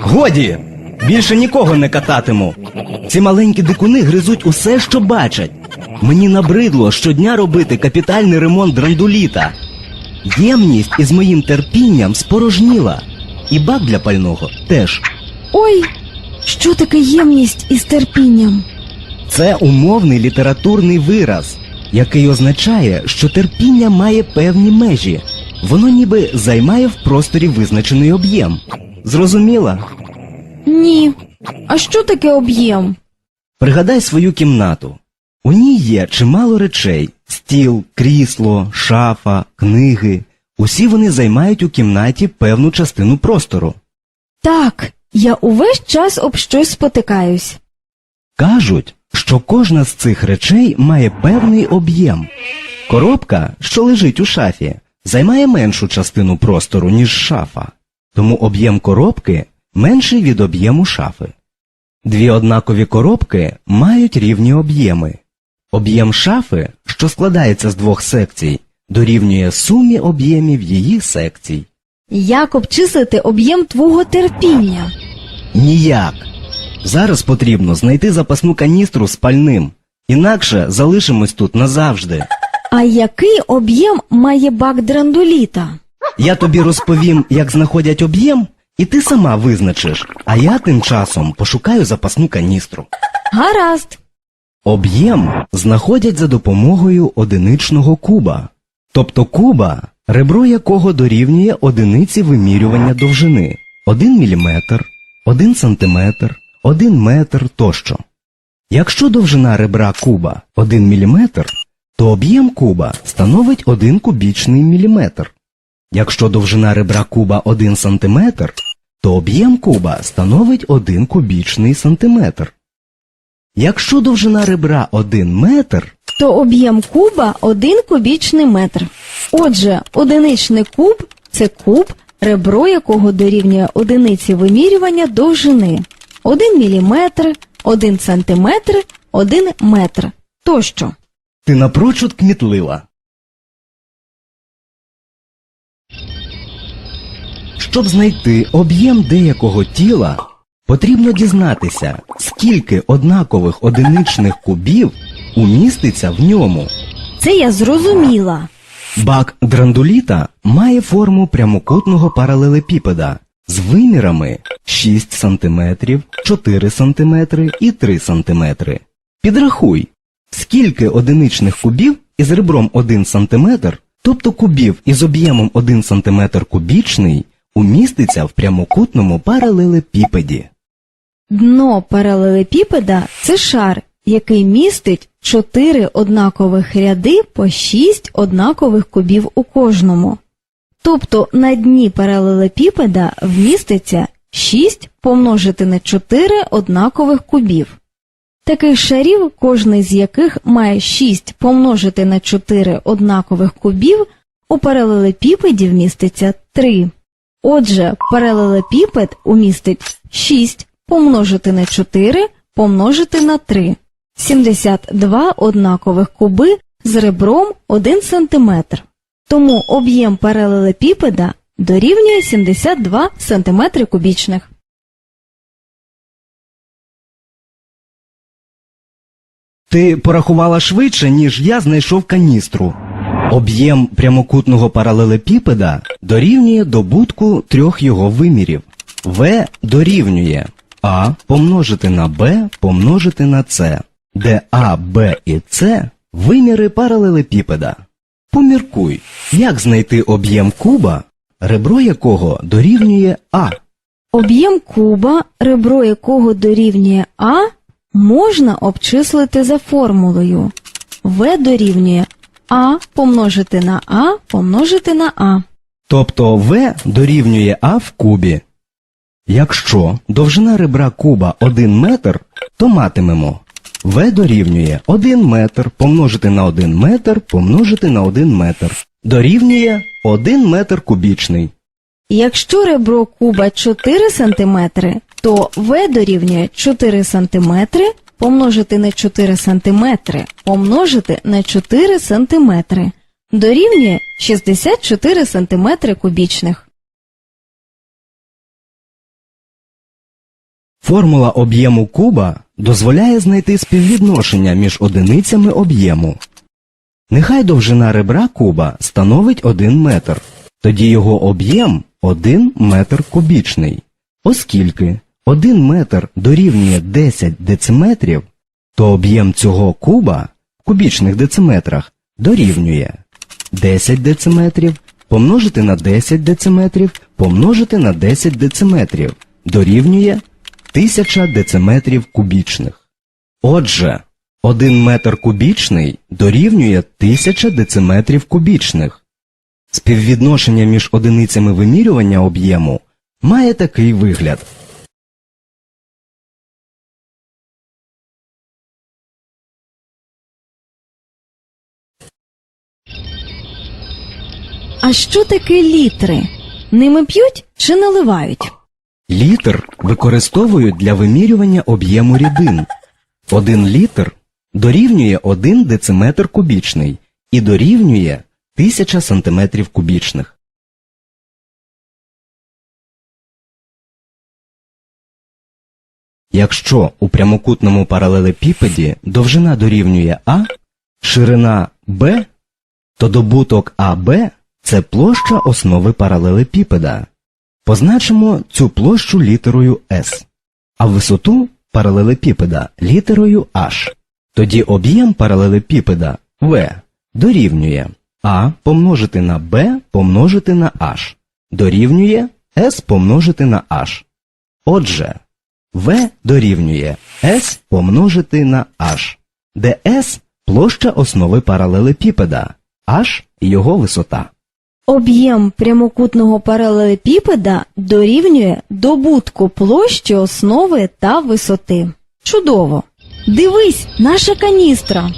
Годі! Більше нікого не кататиму. Ці маленькі дикуни гризуть усе, що бачать. Мені набридло щодня робити капітальний ремонт драндуліта. Ємність із моїм терпінням спорожніла. І бак для пального теж. Ой, що таке ємність із терпінням? Це умовний літературний вираз, який означає, що терпіння має певні межі. Воно ніби займає в просторі визначений об'єм. Зрозуміла? Ні. А що таке об'єм? Пригадай свою кімнату. У ній є чимало речей: стіл, крісло, шафа, книги. Усі вони займають у кімнаті певну частину простору. Так, я увесь час об щось спотикаюсь. Кажуть, що кожна з цих речей має певний об'єм. Коробка, що лежить у шафі, займає меншу частину простору, ніж шафа, тому об'єм коробки менший від об'єму шафи. Дві однакові коробки мають рівні об'єми. Об'єм шафи, що складається з двох секцій, дорівнює сумі об'ємів її секцій. Як обчислити об'єм твого терпіння? Ніяк. Зараз потрібно знайти запасну каністру з пальним, інакше залишимось тут назавжди. А який об'єм має бак драндуліта? Я тобі розповім, як знаходять об'єм, і ти сама визначиш, а я тим часом пошукаю запасну каністру. Гаразд. Об'єм знаходять за допомогою одиничного куба, тобто куба, ребро якого дорівнює одиниці вимірювання довжини 1 мм, 1 см, 1 метр тощо. Якщо довжина ребра куба 1 мм, то об'єм куба становить 1 кубічний міліметр. Якщо довжина ребра куба 1 см, то об'єм куба становить 1 кубічний сантиметр. Якщо довжина ребра 1 метр, То об'єм куба 1 кубічний метр. Отже, одиничний куб це куб, ребро якого дорівнює одиниці вимірювання довжини 1 міліметр, 1 сантиметр, 1 метр тощо. ти напрочуд кмітлива. Щоб знайти об'єм деякого тіла, потрібно дізнатися, скільки однакових одиничних кубів уміститься в ньому. Це я зрозуміла. Бак драндуліта має форму прямокутного паралелепіпеда з вимірами 6 см, 4 см і 3 см. Підрахуй, скільки одиничних кубів із ребром 1 см, тобто кубів із об'ємом 1 см кубічний, уміститься в прямокутному паралелепіпеді. Дно паралелепіпеда це шар, який містить 4 однакових ряди по 6 однакових кубів у кожному. Тобто на дні паралелепіпеда вміститься 6 помножити на 4 однакових кубів. Таких шарів, кожний з яких має 6 помножити на 4 однакових кубів, у паралелепіпеді вміститься 3. Отже, паралелепіпед умістить 6 помножити на 4 помножити на 3. 72 однакових куби з ребром 1 см. Тому об'єм паралелепіпеда дорівнює 72 см кубічних. Ти порахувала швидше, ніж я знайшов каністру. Об'єм прямокутного паралелепіпеда дорівнює добутку трьох його вимірів. В дорівнює А помножити на Б помножити на С, де А, Б і С виміри паралелепіпеда. Поміркуй, як знайти об'єм куба, ребро якого дорівнює А. Об'єм куба, ребро якого дорівнює А, можна обчислити за формулою. В дорівнює А помножити на А помножити на А. Тобто В дорівнює А в кубі. Якщо довжина ребра куба 1 метр, то матимемо В дорівнює 1 метр помножити на 1 метр помножити на 1 метр. Дорівнює 1 метр кубічний. Якщо ребро куба 4 см, то В дорівнює 4 см помножити на 4 см помножити на 4 см дорівнює 64 см кубічних. Формула об'єму куба дозволяє знайти співвідношення між одиницями об'єму. Нехай довжина ребра куба становить 1 метр, тоді його об'єм 1 метр кубічний. Оскільки 1 метр дорівнює 10 дециметрів, то об'єм цього куба в кубічних дециметрах дорівнює 10 дециметрів помножити на 10 дециметрів помножити на 10 дециметрів дорівнює 1000 дециметрів кубічних. Отже, 1 метр кубічний дорівнює 1000 дециметрів кубічних. Співвідношення між одиницями вимірювання об'єму має такий вигляд. Що таке літри? Ними п'ють чи наливають? Літр використовують для вимірювання об'єму рідин. Один літр дорівнює 1 дециметр кубічний і дорівнює 1000 сантиметрів кубічних. Якщо у прямокутному паралелепіпеді довжина дорівнює А, ширина Б, то добуток АБ – це площа основи паралелепіпеда. Позначимо цю площу літерою S, а висоту паралелепіпеда літерою H. Тоді об'єм паралелепіпеда V дорівнює А помножити на B помножити на H, дорівнює S помножити на H. Отже, V дорівнює S помножити на H, де S – площа основи паралелепіпеда, H – його висота. Об'єм прямокутного паралелепіпеда дорівнює добутку площі основи та висоти. Чудово! Дивись, наша каністра.